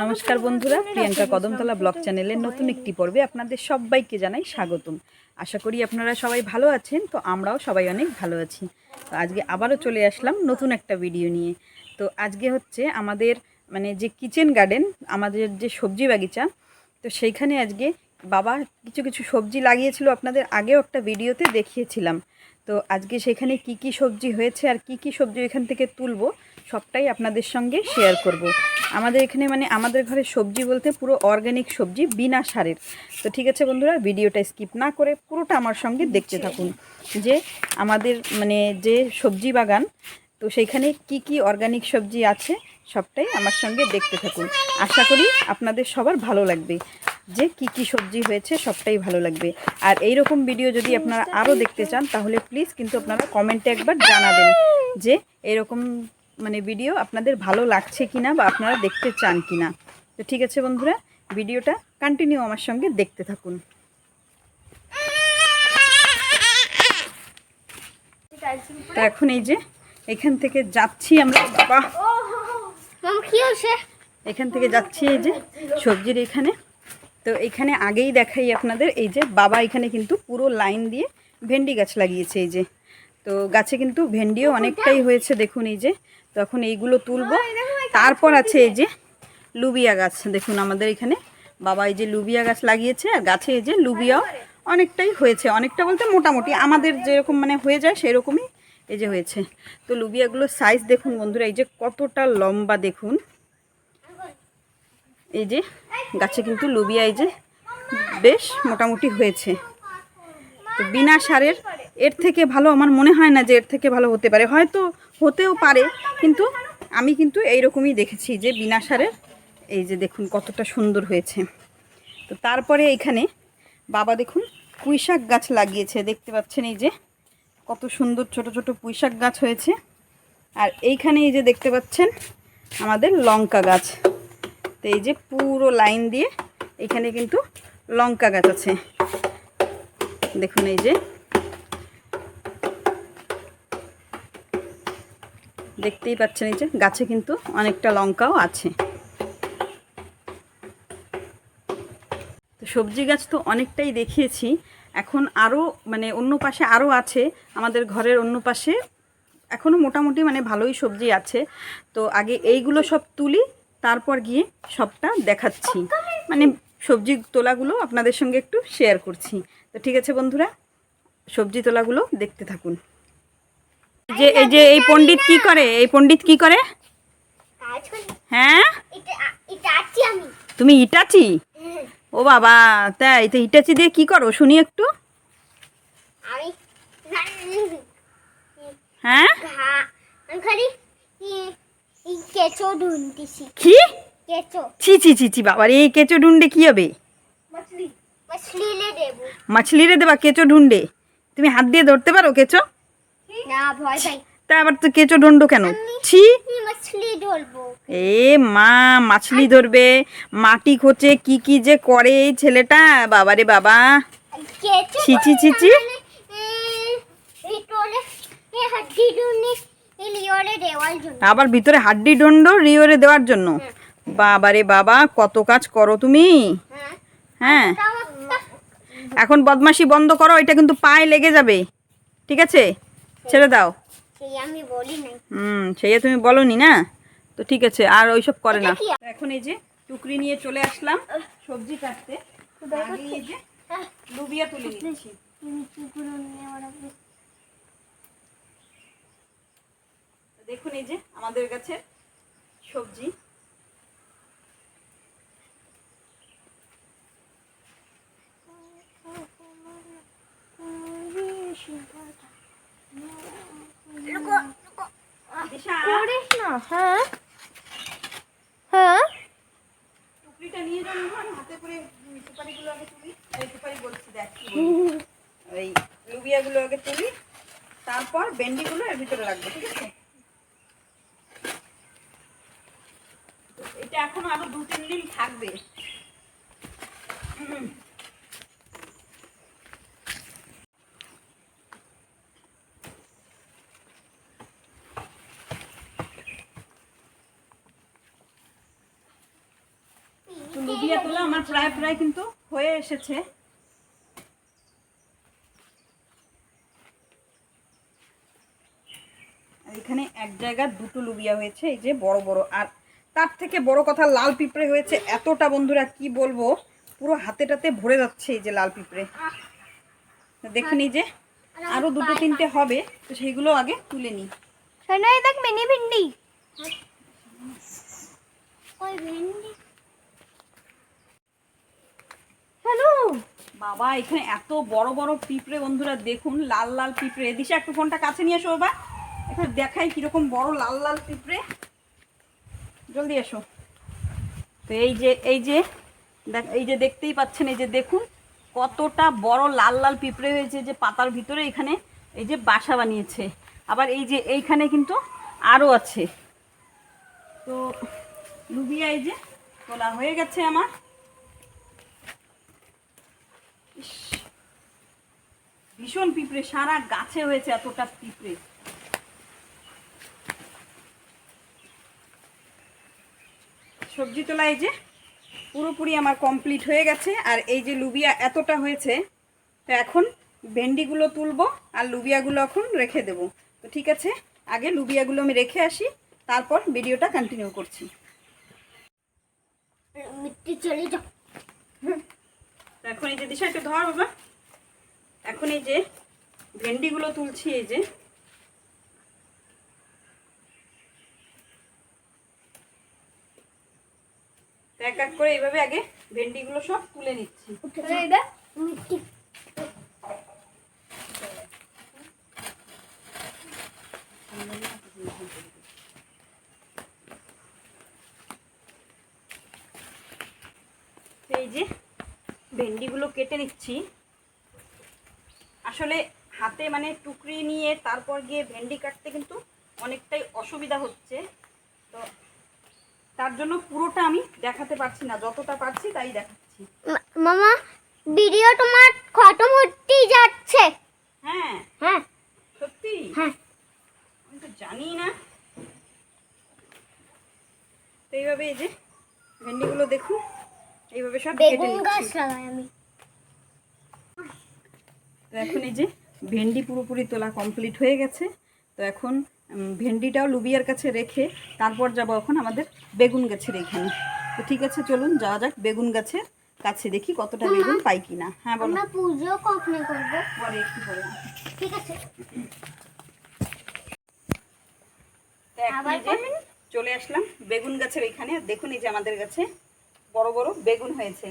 নমস্কার বন্ধুরা, প্রিয়াঙ্কা কদমতলা ব্লগ চ্যানেলের নতুন একটি পর্বে আপনাদের সবাইকে জানাই স্বাগতম। আশা করি আপনারা সবাই ভালো আছেন, তো আমরাও সবাই অনেক ভালো আছি। তো আজকে আবারও চলে আসলাম নতুন একটা ভিডিও নিয়ে। তো আজকে হচ্ছে আমাদের মানে যে কিচেন গার্ডেন, আমাদের যে সবজি বাগিচা, তো সেইখানে আজকে বাবা কিছু কিছু সবজি লাগিয়েছিল আপনাদের আগেও একটা ভিডিওতে দেখিয়েছিলাম। তো আজকে সেখানে কি কি সবজি হয়েছে আর কি কি সবজি এখান থেকে তুলবো সবটাই আপনাদের সঙ্গে শেয়ার করব। আমাদের এখানে মানে আমাদের ঘরে সবজি বলতে পুরো অর্গ্যানিক সবজি বিনা সারের। তো ঠিক আছে বন্ধুরা ভিডিওটা স্কিপ না করে পুরোটা আমার সঙ্গে দেখতে থাকুন। যে আমাদের মানে যে সবজি বাগান তো সেইখানে কি কি অর্গানিক সবজি আছে সবটাই আমার সঙ্গে দেখতে থাকুন। আশা করি আপনাদের সবার ভালো লাগবে। যে কি কি সবজি হয়েছে সবটাই ভালো লাগবে। আর এই রকম ভিডিও যদি আপনারা আরও দেখতে চান তাহলে প্লিজ কিন্তু আপনারা কমেন্টে একবার জানাবেন যে এরকম মানে ভিডিও আপনাদের ভালো লাগছে কিনা বা আপনারা দেখতে চান কিনা। তো ঠিক আছে বন্ধুরা ভিডিওটা কন্টিনিউ আমার সঙ্গে দেখতে থাকুন। তো এখন এই যে এখান থেকে যাচ্ছি আমরা। বাবা এখান থেকে যাচ্ছি এই যে সবজির এখানে। তো এখানে আগেই দেখাই আপনাদের এই যে বাবা এখানে কিন্তু পুরো লাইন দিয়ে ভেন্ডি গাছ লাগিয়েছে এই যে। তো গাছে কিন্তু ভেন্ডিও অনেকটাই হয়েছে দেখুন এই যে। তখন এইগুলো তুলবো। তারপর আছে এই যে লুবিয়া গাছ। দেখুন আমাদের এখানে বাবা এই যে লুবিয়া গাছ লাগিয়েছে আর গাছে এই যে লুবিয়াও অনেকটাই হয়েছে। অনেকটা বলতে মোটামুটি আমাদের যেরকম মানে হয়ে যায় সেরকমই এই যে হয়েছে। তো লুবিয়াগুলোর সাইজ দেখুন বন্ধুরা এই যে কতটা লম্বা দেখুন। এই যে গাছে কিন্তু লুবিয়া এই যে বেশ মোটামুটি হয়েছে। তো বিনা সারের এর থেকে ভালো আমার মনে হয় না যে এর থেকে ভালো হতে পারে। হয়তো হতেও পারে, কিন্তু আমি কিন্তু এইরকমই দেখেছি যে বিনা সারের এই যে দেখুন কতটা সুন্দর হয়েছে। তো তারপরে এখানে বাবা দেখুন পুঁইশাক গাছ লাগিয়েছে, দেখতে পাচ্ছেন এই যে কত সুন্দর ছোট ছোট পুঁইশাক গাছ হয়েছে। আর এইখানে এই যে দেখতে পাচ্ছেন আমাদের লঙ্কা গাছ। তো এই যে পুরো লাইন দিয়ে এখানে কিন্তু লঙ্কা গাছ আছে। দেখুন এই যে দেখতেই পাচ্ছেন এই যে গাছে কিন্তু অনেকটা লঙ্কাও আছে। তো সবজি গাছ তো অনেকটাই দেখিয়েছি। এখন আরও মানে অন্য পাশে আরও আছে, আমাদের ঘরের অন্য পাশে এখনও মোটামুটি মানে ভালোই সবজি আছে। তো আগে এইগুলো সব তুলি, তারপর গিয়ে সবটা দেখাচ্ছি। মানে সবজি তোলাগুলো আপনাদের সঙ্গে একটু শেয়ার করছি। তো ঠিক আছে বন্ধুরা, সবজি তোলাগুলো দেখতে থাকুন। যে এই যে এই পণ্ডিত কি করে? এই পণ্ডিত কি করে? হ্যাঁ? তুমি ইটাচি? ও বাবা তাই তো ইটাচি দিয়ে কি করো? শুনি একটু। হ্যাঁ? কি? ছি ছি ছি ছি বাবার এই কেঁচো ঢুন্ডে কি হবে? মাছলি মাছলি রে দেবা কেঁচো ঢুন্ডে তুমি হাত দিয়ে ধরতে পারো কেঁচো? না ভয় পাই। তা আবার তো কেঁচো ঢুন্ডো কেন? ছি। এ মা মাছলি ধরবে। মাটি খোঁচে কি কি যে করে এই ছেলেটা বাবারে বাবা। ছি, ছি, ছি, ছি। জন্য। আবার ভিতরে হাড্ডি ডন্ড রিওরে দেওয়ার জন্য। বাবারে বাবা কত কাজ করো তুমি। হ্যাঁ। হ্যাঁ এখন বদমাশি বন্ধ করো এটা কিন্তু পায়ে লেগে যাবে। ঠিক আছে? ছেড়ে দাও হুম সেই তুমি বলনি না তো ঠিক আছে আর ওইসব করে না এখন এই যে টুকরি নিয়ে চলে আসলাম সবজি কাটতে এই যে লুবিয়া তুলে নিচ্ছি দেখুন এই যে আমাদের কাছে সবজি দিশা, করিস না হ্যাঁ? হ্যাঁ? টুকরিটা নিয়ে যান হাতে করে সুপারিগুলো আগে তুলি। এই সুপারি বলছি দেখ। এই লুবিয়াগুলো আগে তুলি তারপর ভেন্ডিগুলো এর ভিতরে রাখব ঠিক আছে? এটা এখন আরও দু তিন দিন থাকবে তোলা আমার প্রায় কিন্তু হয়ে এসেছে। এখানে এক জায়গা দুটো লুবিয়া হয়েছে এই যে বড় বড়। আর তার থেকে বড় কথা লাল পিঁপড়ে হয়েছে। এতটা বন্ধুরা কি বলব? পুরো হাতেটাতে ভরে যাচ্ছে এই যে লাল পিঁপড়ে। দেখে এই যে আরও দুটো তিনটে হবে তো সেইগুলো আগে তুলে নিই। দেখ মিনি ভিন্ডি। ওই ভিন্ডি বাবা, এখানে এত বড় বড় পিঁপড়ে বন্ধুরা, দেখুন, লাল লাল পিঁপড়ে। দিশা একটু ফোনটা কাছে নিয়ে এসো বাবা। এখানে দেখাই কীরকম বড় লাল লাল পিঁপড়ে। জলদি এসো। তো এই যে এই যে, দেখ, এই যে দেখতেই পাচ্ছেন, এই যে দেখুন, কতটা বড় লাল লাল পিঁপড়ে হয়েছে যে পাতার ভিতরে, এখানে এই যে বাসা বানিয়েছে। আবার এই যে এইখানে কিন্তু আরও আছে। তো লুবিয়া, এই যে, তোলা হয়ে গেছে আমার। ভীষণ পিঁপড়ে সারা গাছে হয়েছে এতটা পিঁপড়ে। সবজি তোলা এই যে পুরোপুরি আমার কমপ্লিট হয়ে গেছে আর এই যে লুবিয়া এতটা হয়েছে তো এখন ভেন্ডিগুলো তুলবো আর লুবিয়াগুলো এখন রেখে দেব। তো ঠিক আছে আগে লুবিয়াগুলো আমি রেখে আসি তারপর ভিডিওটা কন্টিনিউ করছি। এখন এই যে দিশা একটু ধর বাবা। এখন এই যে ভেন্ডিগুলো তুলছি এই যে। এক এক করে এইভাবে আগে ভেন্ডিগুলো সব তুলে নিচ্ছি। এই যে ভেন্ডিগুলো কেটে নিচ্ছি। আসলে হাতে মানে টুকরি নিয়ে তারপর গিয়ে ভেন্ডি কাটতে কিন্তু অনেকটাই অসুবিধা হচ্ছে। তো তার জন্য পুরোটা আমি দেখাতে পারছি না যতটা পারছি তাই দেখাচ্ছি। মামা ভিডিও তোমার খতম হতেই যাচ্ছে। হ্যাঁ। হ্যাঁ। সত্যি? হ্যাঁ। আমি তো জানি না। তো এইভাবে এই যে ভেন্ডিগুলো দেখুন এইভাবে সব কেটে বেগুন গাছ লাগাই আমি। তো এখন এই যে ভেন্ডি পুরোপুরি তোলা কমপ্লিট হয়ে গেছে তো এখন ভেন্ডিটাও লুবিয়ার কাছে রেখে তারপর যাব এখন আমাদের বেগুন গাছের এখানে। তো ঠিক আছে চলুন যাওয়া যাক বেগুন গাছের কাছে দেখি কতটা বেগুন পাই কিনা। হ্যাঁ বলো। আমরা পুজো কখন করব? পরে একটু পরে। ঠিক আছে? চলে আসলাম বেগুন গাছের এখানে। দেখুন এই যে আমাদের গাছে বড় বড় বেগুন হয়েছে।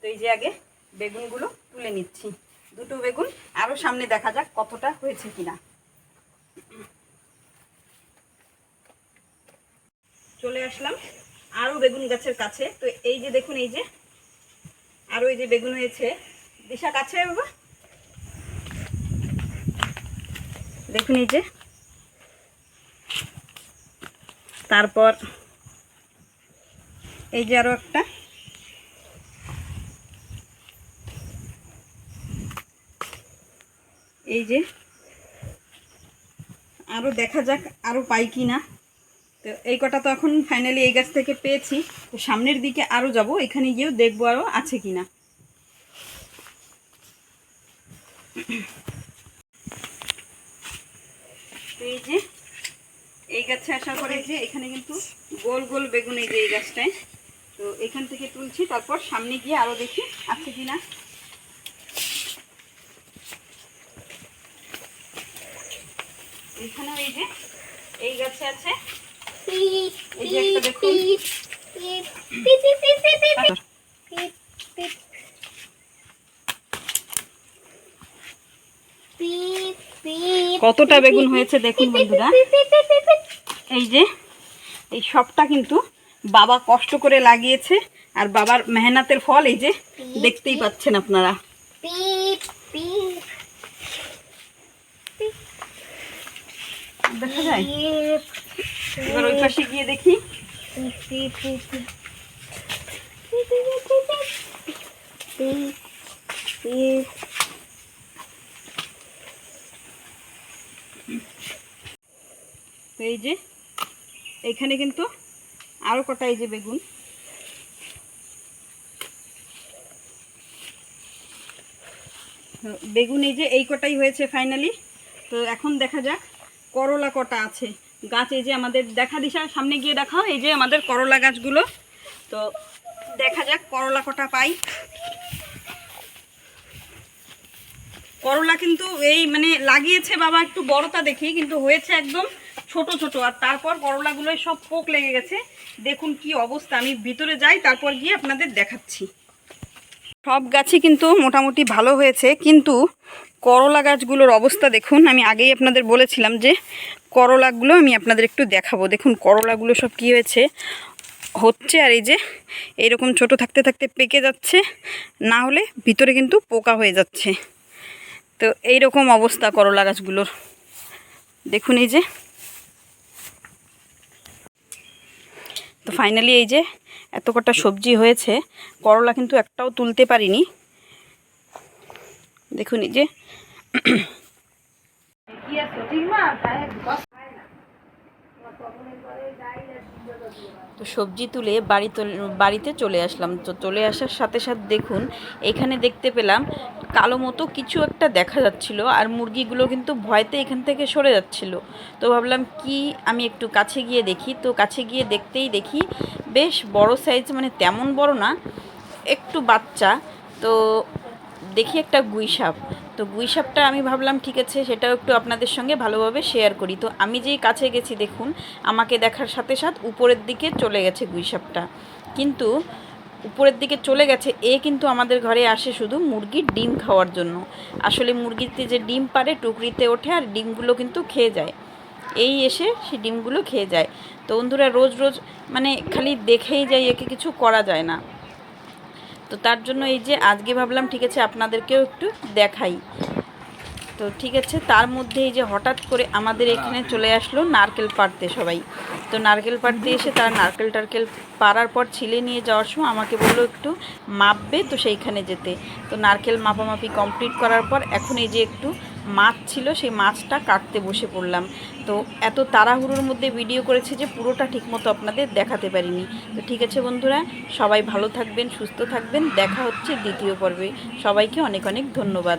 তো এই যে আগে বেগুনগুলো তুলে নিচ্ছি। দুটো বেগুন। আরও সামনে দেখা যাক কতটা হয়েছে কিনা। চলে আসলাম আরও বেগুন গাছের কাছে। তো এই যে দেখুন, এই যে আরও এই যে বেগুন হয়েছে। দিশা কাছে বাবা। দেখুন এই যে। তারপর এই যে আরও একটা। এই যে আরও দেখা যাক আরও পাই কি না তো এই কটা তো এখন ফাইনালি এই গাছ থেকে পেয়েছি। তো সামনের দিকে আরও যাব, এখানে গিয়েও দেখব আরও আছে কি না এই যে, এই গাছে আসার পরে যে এখানে কিন্তু গোল গোল বেগুন এই যে এই গাছটায়। তো এখান থেকে তুলছি, তারপর সামনে গিয়ে আরও দেখি আছে কি না এই যে এই গাছে আছে কতটা বেগুন হয়েছে দেখুন বন্ধুরা এই যে এই সবটা কিন্তু বাবা কষ্ট করে লাগিয়েছে আর বাবার মেহনতের ফল এই যে দেখতেই পাচ্ছেন আপনারা দেখা যায়? এবার ওই পাশে গিয়ে দেখি। তো এই যে এখানে কিন্তু আরও কটা এই যে বেগুন। বেগুন এই যে এই কটাই হয়েছে ফাইনালি তো এখন দেখা যাক করলা কটা আছে। গাছ এই যে আমাদের দেখা দিশা, সামনে গিয়ে দেখাও, এই যে আমাদের করলা গাছগুলো। তো দেখা যাক করলা কটা পাই। করলা কিন্তু এই মানে লাগিয়েছে বাবা, একটু বড়টা দেখি, কিন্তু হয়েছে একদম ছোট ছোট। আর তারপর করলাগুলো সব পোক লেগে গেছে। দেখুন কি অবস্থা, আমি ভিতরে যাই, তারপর গিয়ে আপনাদের দেখাচ্ছি। সব গাছই কিন্তু মোটামুটি ভালো হয়েছে, কিন্তু করলা গাছগুলোর অবস্থা দেখুন, আমি আগেই আপনাদের বলেছিলাম যে করলাগুলো আমি আপনাদের একটু দেখাবো। দেখুন, করলাগুলো সব কী হয়েছে? হচ্ছে আর এই যে এইরকম ছোট থাকতে থাকতে পেকে যাচ্ছে, না হলে ভিতরে কিন্তু পোকা হয়ে যাচ্ছে। তো এই রকম অবস্থা করলা গাছগুলোর। দেখুন এই যে। তো ফাইনালি এই যে এত কটা সবজি হয়েছে, করলা কিন্তু একটাও তুলতে পারিনি। দেখুন এই যে। তো সবজি তুলে বাড়ি বাড়িতে চলে আসলাম। তো চলে আসার সাথে সাথে দেখুন, এখানে দেখতে পেলাম, কালো মতো কিছু একটা দেখা যাচ্ছিল আর মুরগিগুলো কিন্তু ভয়তে এখান থেকে সরে যাচ্ছিল। তো ভাবলাম কি আমি একটু কাছে গিয়ে দেখি। তো কাছে গিয়ে দেখতেই দেখি, বেশ বড় সাইজ মানে তেমন বড় না, একটু বাচ্চা। তো দেখি একটা গুইসাপ। তো গুইসাপটা আমি ভাবলাম, ঠিক আছে, সেটাও একটু আপনাদের সঙ্গে ভালোভাবে শেয়ার করি। তো আমি যেই কাছে গেছি, দেখুন, আমাকে দেখার সাথে সাথে উপরের দিকে চলে গেছে গুইসাপটা। কিন্তু উপরের দিকে চলে গেছে, এ কিন্তু আমাদের ঘরে আসে শুধু মুরগির ডিম খাওয়ার জন্য। আসলে মুরগিতে যে ডিম পারে টুকরিতে ওঠে, আর ডিমগুলো কিন্তু খেয়ে যায়। এই এসে সে ডিমগুলো খেয়ে যায়। তো বন্ধুরা, রোজ রোজ মানে খালি দেখেই যাই, একে কিছু করা যায় না। তো তার জন্য এই যে আজকে ভাবলাম, ঠিক আছে, আপনাদেরকেও একটু দেখাই। তো ঠিক আছে, তার মধ্যে এই যে হঠাৎ করে আমাদের এখানে চলে আসলো নারকেল পাড়তে সবাই। তো নারকেল পাড়তে এসে তারা নারকেল টারকেল পাড়ার পর ছিলে নিয়ে যাওয়ার সময় আমাকে বলল একটু মাপবে তো সেইখানে যেতে। তো নারকেল মাপামাপি কমপ্লিট করার পর এখন এই যে একটু মাছ ছিল, সেই মাছটা কাটতে বসে পড়লাম। তো এত তাড়াহুড়োর মধ্যে ভিডিও করেছে যে পুরোটা ঠিকমতো আপনাদের দেখাতে পারিনি। তো ঠিক আছে বন্ধুরা, সবাই ভালো থাকবেন, সুস্থ থাকবেন। দেখা হচ্ছে দ্বিতীয় পর্বে। সবাইকে অনেক অনেক ধন্যবাদ।